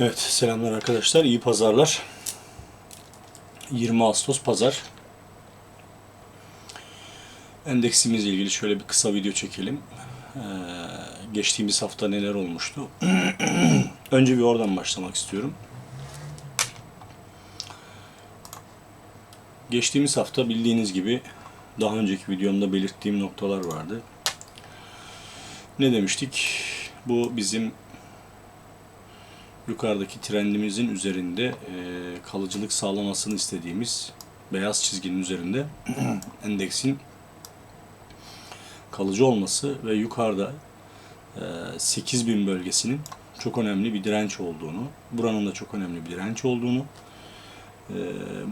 Evet, selamlar arkadaşlar. İyi pazarlar. 20 Ağustos pazar. Endeksimizle ilgili şöyle bir kısa video çekelim. Ee, geçtiğimiz hafta neler olmuştu? Önce bir oradan başlamak istiyorum. Geçtiğimiz hafta bildiğiniz gibi daha önceki videomda belirttiğim noktalar vardı. Ne demiştik? Bu bizim yukarıdaki trendimizin üzerinde e, kalıcılık sağlamasını istediğimiz beyaz çizginin üzerinde endeksin kalıcı olması ve yukarıda e, 8000 bölgesinin çok önemli bir direnç olduğunu, buranın da çok önemli bir direnç olduğunu, e,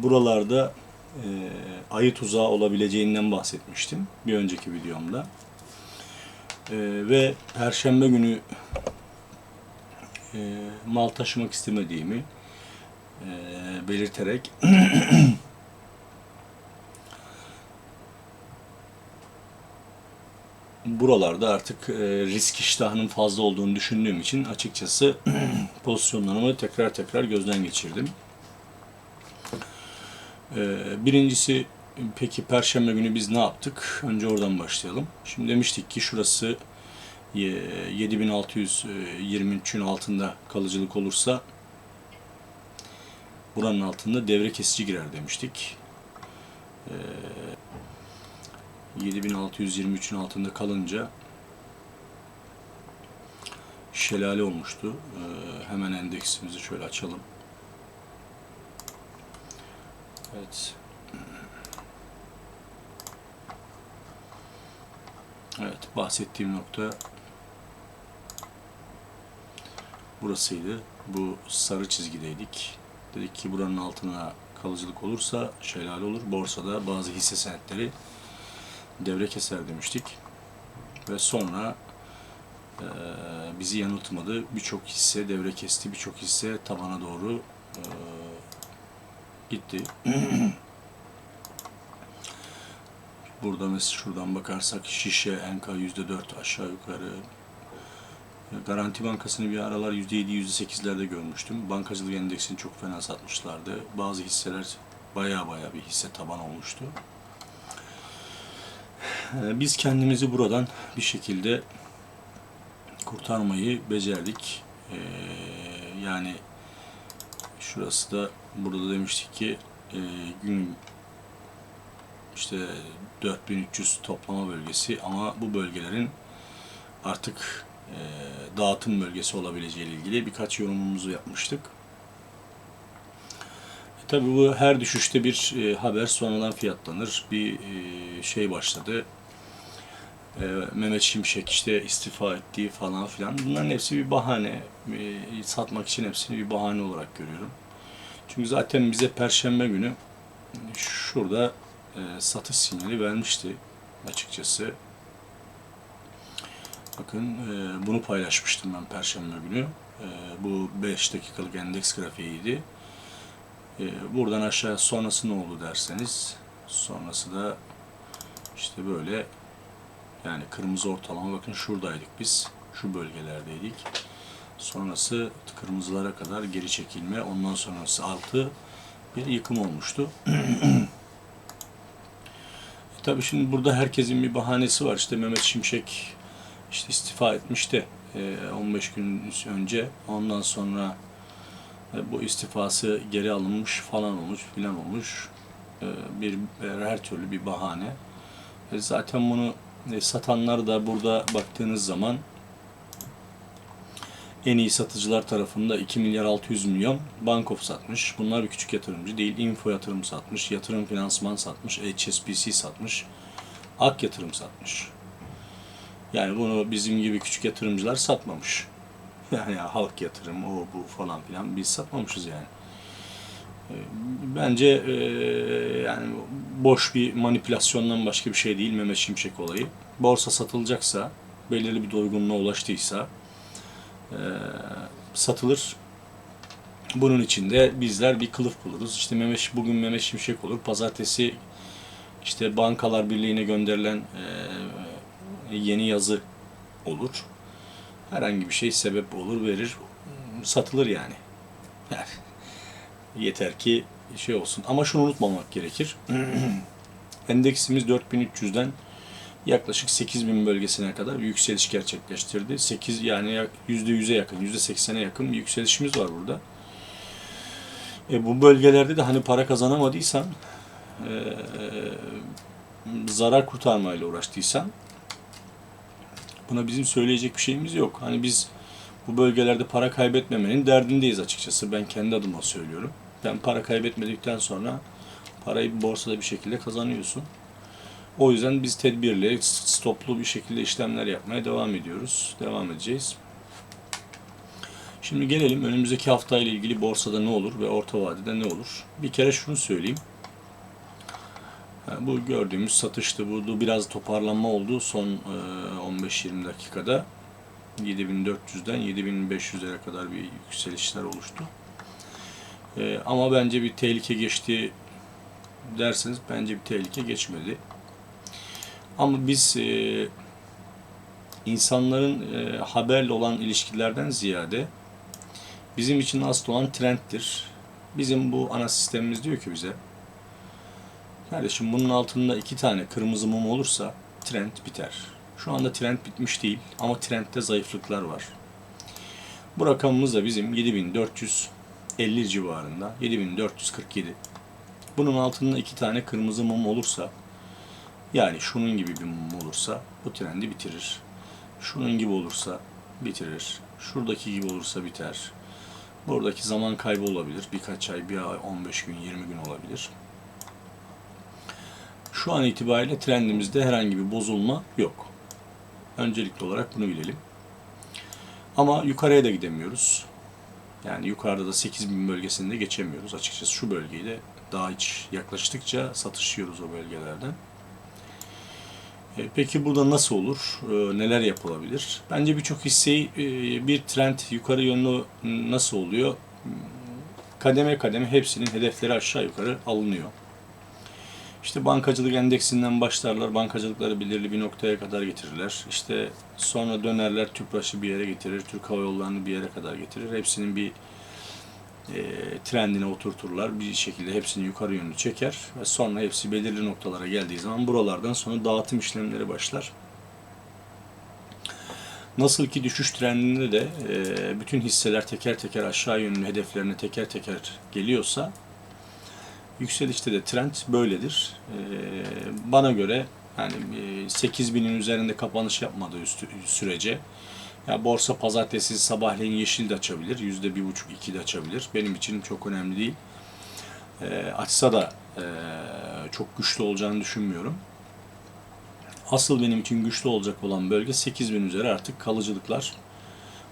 buralarda e, ayı tuzağı olabileceğinden bahsetmiştim bir önceki videomda. E, ve Perşembe günü e, mal taşımak istemediğimi e, belirterek buralarda artık e, risk iştahının fazla olduğunu düşündüğüm için açıkçası pozisyonlarımı tekrar tekrar gözden geçirdim. E, birincisi peki Perşembe günü biz ne yaptık? Önce oradan başlayalım. Şimdi demiştik ki şurası 7623'ün altında kalıcılık olursa buranın altında devre kesici girer demiştik. 7623'ün altında kalınca şelale olmuştu. Hemen endeksimizi şöyle açalım. Evet. Evet, bahsettiğim nokta burasıydı. Bu sarı çizgideydik. Dedik ki buranın altına kalıcılık olursa şelale olur. Borsada bazı hisse senetleri devre keser demiştik. Ve sonra e, bizi yanıltmadı. Birçok hisse devre kesti, birçok hisse tabana doğru e, gitti. Burada mesela şuradan bakarsak şişe, enka %4 aşağı yukarı Garanti Bankası'nı bir aralar %7, %8'lerde görmüştüm. Bankacılık endeksini çok fena satmışlardı. Bazı hisseler baya baya bir hisse taban olmuştu. Ee, Biz kendimizi buradan bir şekilde kurtarmayı becerdik. Ee, yani şurası da burada demiştik ki e, gün işte 4300 toplama bölgesi ama bu bölgelerin artık dağıtım bölgesi olabileceği ile ilgili birkaç yorumumuzu yapmıştık. E, Tabii bu her düşüşte bir e, haber sonradan fiyatlanır. Bir e, şey başladı. E, Mehmet Şimşek işte istifa ettiği falan filan. Bunların hepsi bir bahane. E, satmak için hepsini bir bahane olarak görüyorum. Çünkü zaten bize Perşembe günü şurada e, satış sinyali vermişti açıkçası. Bakın e, bunu paylaşmıştım ben Perşembe günü. E, bu 5 dakikalık endeks grafiğiydi. E, buradan aşağı sonrası ne oldu derseniz sonrası da işte böyle yani kırmızı ortalama bakın şuradaydık biz. Şu bölgelerdeydik. Sonrası kırmızılara kadar geri çekilme. Ondan sonrası altı bir yıkım olmuştu. E, Tabii şimdi burada herkesin bir bahanesi var. İşte Mehmet Şimşek işte istifa etmişti e, 15 gün önce. Ondan sonra e, bu istifası geri alınmış falan olmuş filan olmuş. E, bir e, her türlü bir bahane. E, zaten bunu e, satanlar da burada baktığınız zaman en iyi satıcılar tarafında 2 milyar 600 milyon Bankof satmış. Bunlar bir küçük yatırımcı değil. Info yatırım satmış, yatırım finansman satmış, HSBC satmış, Ak yatırım satmış. Yani bunu bizim gibi küçük yatırımcılar satmamış. Yani halk yatırım, o bu falan filan biz satmamışız yani. Ee, Bence e, yani boş bir manipülasyondan başka bir şey değil Mehmet Şimşek olayı. Borsa satılacaksa, belirli bir doygunluğa ulaştıysa e, satılır. Bunun için de bizler bir kılıf buluruz. İşte Mehmet, bugün Mehmet Şimşek olur. Pazartesi işte Bankalar Birliği'ne gönderilen e, yeni yazı olur. Herhangi bir şey sebep olur, verir, satılır yani. Yeter ki şey olsun. Ama şunu unutmamak gerekir. Endeksimiz 4300'den yaklaşık 8000 bölgesine kadar bir yükseliş gerçekleştirdi. 8 yani yak- %100'e yakın, %80'e yakın bir yükselişimiz var burada. E, bu bölgelerde de hani para kazanamadıysan, e, zarar kurtarmayla uğraştıysan buna bizim söyleyecek bir şeyimiz yok. Hani biz bu bölgelerde para kaybetmemenin derdindeyiz açıkçası. Ben kendi adıma söylüyorum. Ben para kaybetmedikten sonra parayı borsada bir şekilde kazanıyorsun. O yüzden biz tedbirli, stoplu bir şekilde işlemler yapmaya devam ediyoruz. Devam edeceğiz. Şimdi gelelim önümüzdeki hafta ile ilgili borsada ne olur ve orta vadede ne olur? Bir kere şunu söyleyeyim. Bu gördüğümüz satıştı. Bu biraz toparlanma oldu son e, 15-20 dakikada. 7400'den 7500'lere kadar bir yükselişler oluştu. E, ama bence bir tehlike geçti derseniz bence bir tehlike geçmedi. Ama biz e, insanların e, haberle olan ilişkilerden ziyade bizim için asıl olan trendtir. Bizim bu ana sistemimiz diyor ki bize kardeşim bunun altında iki tane kırmızı mum olursa trend biter. Şu anda trend bitmiş değil ama trendde zayıflıklar var. Bu rakamımız da bizim 7450 civarında. 7447. Bunun altında iki tane kırmızı mum olursa yani şunun gibi bir mum olursa bu trendi bitirir. Şunun gibi olursa bitirir. Şuradaki gibi olursa biter. Buradaki zaman kaybı olabilir. Birkaç ay, bir ay, 15 gün, 20 gün olabilir. Şu an itibariyle trendimizde herhangi bir bozulma yok. Öncelikli olarak bunu bilelim. Ama yukarıya da gidemiyoruz. Yani yukarıda da 8000 bölgesinde geçemiyoruz. Açıkçası şu bölgeyi de daha hiç yaklaştıkça satışıyoruz o bölgelerden. E, Peki burada nasıl olur? E, Neler yapılabilir? Bence birçok hisseyi e, bir trend yukarı yönlü nasıl oluyor? Kademe kademe hepsinin hedefleri aşağı yukarı alınıyor. İşte bankacılık endeksinden başlarlar, bankacılıkları belirli bir noktaya kadar getirirler. İşte sonra dönerler, TÜPRAŞ'ı bir yere getirir, Türk Hava Yolları'nı bir yere kadar getirir. Hepsinin bir e, trendine oturturlar. Bir şekilde hepsini yukarı yönlü çeker ve sonra hepsi belirli noktalara geldiği zaman buralardan sonra dağıtım işlemleri başlar. Nasıl ki düşüş trendinde de e, bütün hisseler teker teker aşağı yönlü hedeflerine teker teker geliyorsa yükselişte de trend böyledir. E, bana göre yani e, 8000'in üzerinde kapanış yapmadığı sürece ya borsa pazartesi sabahleyin yeşil de açabilir. Yüzde bir buçuk iki de açabilir. Benim için çok önemli değil. E, açsa da e, çok güçlü olacağını düşünmüyorum. Asıl benim için güçlü olacak olan bölge 8000 üzeri artık kalıcılıklar.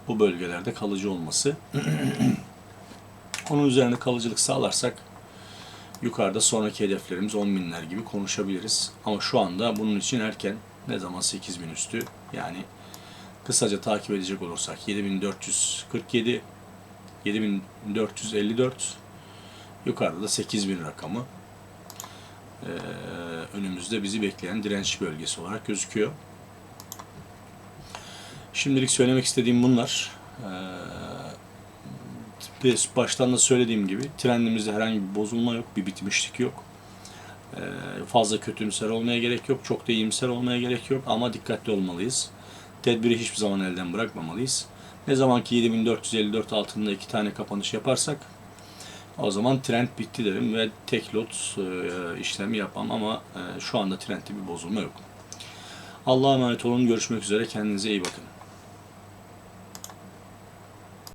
Bu bölgelerde kalıcı olması. Onun üzerine kalıcılık sağlarsak yukarıda sonraki hedeflerimiz 10 binler gibi konuşabiliriz. Ama şu anda bunun için erken. Ne zaman 8000 üstü yani kısaca takip edecek olursak 7447 7454 yukarıda da 8000 rakamı önümüzde bizi bekleyen direnç bölgesi olarak gözüküyor. Şimdilik söylemek istediğim bunlar. Ee, ve baştan da söylediğim gibi trendimizde herhangi bir bozulma yok, bir bitmişlik yok. Ee, fazla kötümser olmaya gerek yok, çok da iyimser olmaya gerek yok ama dikkatli olmalıyız. Tedbiri hiçbir zaman elden bırakmamalıyız. Ne zaman ki 7454 altında iki tane kapanış yaparsak o zaman trend bitti derim ve tek lot e, işlemi yapmam ama e, şu anda trendde bir bozulma yok. Allah'a emanet olun. Görüşmek üzere. Kendinize iyi bakın.